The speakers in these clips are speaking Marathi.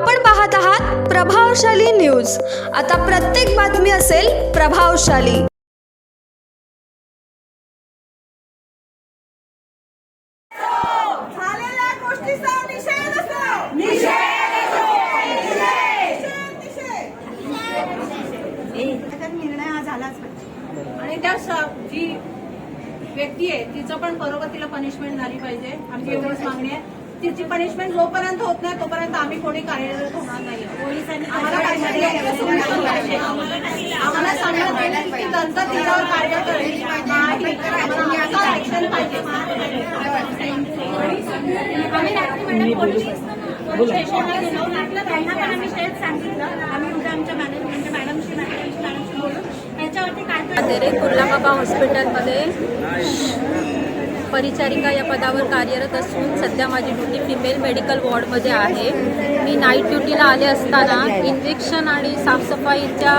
आपण पाहत आहात प्रभावशाली न्यूज. आता प्रत्येक बातमी असेल प्रभावशाली. झालेल्या गोष्टीचा निषेध असो. निषेध निषेध निर्णय हा झालाच पाहिजे. आणि त्या जी व्यक्ती आहे तिचं पण बरोबर तिला पनिशमेंट झाली पाहिजे. आमची एवढीच मागणी आहे. तिची पनिशमेंट जोपर्यंत होत नाही तोपर्यंत आम्ही कोणी कार्यरत होणार नाही. पोलिसांनी आम्हाला सांगण्यात की नंतर तिच्यावर कार्य करेल. ऍक्शन पाहिजे. आम्ही रात्री मॅडम पोलीस स्टेशनला गेलो. म्हटलं त्यांना पण आम्ही तेच सांगितलं. आम्ही उद्या आमच्या मॅडम म्हणजे कुर्लाबाबा हॉस्पिटलमध्ये परिचारिका या पदावर कार्यरत असून सध्या माझी ड्युटी फिमेल मेडिकल वॉर्डमध्ये आहे. मी नाईट ड्युटीला आले असताना इंजेक्शन आणि साफसफाईच्या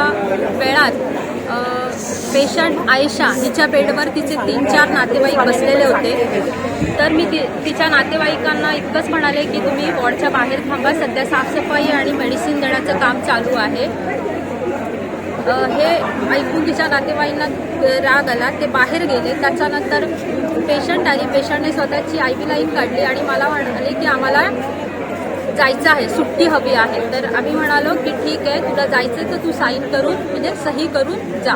वेळात पेशंट आयशा हिच्या बेडवर तिचे तीन चार नातेवाईक बसलेले होते. तर मी ति तिच्या नातेवाईकांना इतकंच म्हणाले की तुम्ही वॉर्डच्या बाहेर थांबा. सध्या साफसफाई आणि मेडिसिन देण्याचं काम चालू आहे. हे ऐकून तिच्या नातेवाईंना राग आला. ते बाहेर गेले. त्याच्यानंतर पेशंट आली पेशंटने स्वतःची आय बी लाईन काढली आणि मला म्हणाले की आम्हाला जायचं आहे. सुट्टी हवी आहे. तर आम्ही म्हणालो की ठीक आहे तुला जायचं तर तू साईन करून म्हणजे सही करून जा.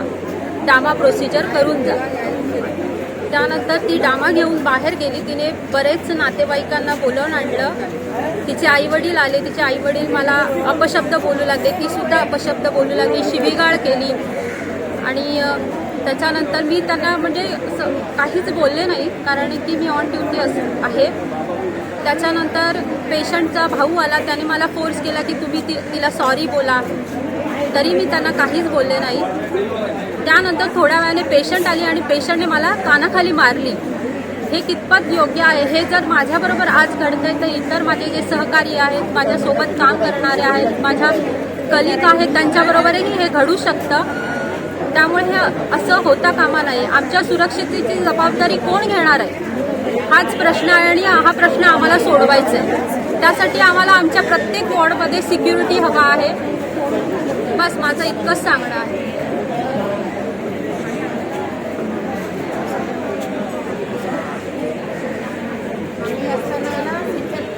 डामा प्रोसिजर करून जा. त्यानंतर ती डामा घेऊन बाहेर गेली. तिने बरेच नातेवाईकांना बोलवून आणलं. तिचे आईवडील आले. तिचे आईवडील मला अपशब्द बोलू लागले. ती सुद्धा अपशब्द बोलू लागली. शिवीगाळ केली. आणि त्याच्यानंतर मी त्यांना म्हणजे काहीच बोलले नाही. कारण की मी ऑन ड्युटी अस आहे. त्याच्यानंतर पेशंटचा भाऊ आला. त्याने मला फोर्स केला की तुम्ही ती तिला सॉरी बोला. तरी मी त्यांना काहीच बोलले नाही. त्यानंतर थोड्या वेळाने पेशंट आली आणि पेशंटने मला कानाखाली मारली. हे कितपत योग्य आहे हे जर माझ्याबरोबर आज घडतंय तर इतर माझे जे सहकारी आहेत माझ्यासोबत काम करणारे आहेत माझ्या कलिक आहेत त्यांच्याबरोबरही हे घडू शकतं. त्यामुळे हे असं होता कामा नाही आमच्या सुरक्षितेची जबाबदारी कोण घेणार आहे? हाच प्रश्न आहे आणि हा प्रश्न आम्हाला सोडवायचा आहे. त्यासाठी आम्हाला आमच्या प्रत्येक वॉर्डमध्ये सिक्युरिटी हवा आहे. बस माझं इतकंच सांगणं आहे.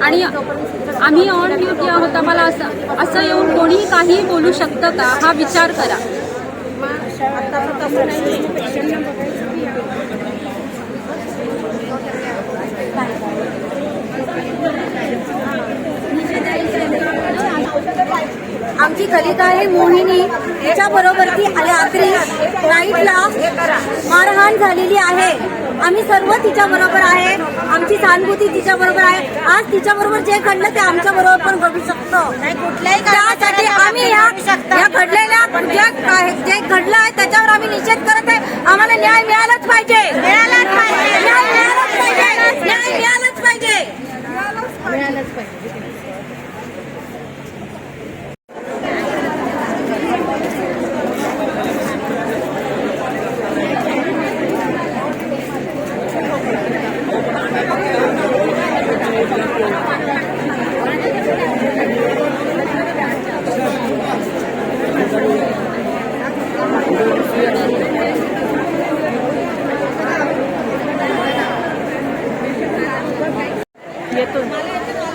आणि आम्ही ऑन ड्युटी आहोत आम्हाला असं असं येऊन कोणीही काही बोलू शकतं का? हा विचार करा. आमची कलिका आहे मोहिनी. तिच्याबरोबर ती रात्री नाईटला मारहाण झालेली आहे. आम्ही सर्व तिच्या बरोबर आहे. आमची सहानुभूती तिच्या बरोबर आहे. आज तिच्या बरोबर जे घडलं ते आमच्या बरोबर पण घडू शकतं. कुठल्याही त्यासाठी आम्ही या घडलेल्या जे घडलं आहे त्याच्यावर आम्ही निषेध करत आहे. आम्हाला न्याय मिळालाच पाहिजे. मिळालाच पाहिजे. न्याय मिळालाच पाहिजे. न्याय मिळालाच पाहिजे.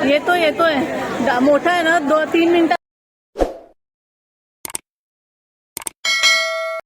येतो येतोय मोठा आहे ना दो तीन मिनिटं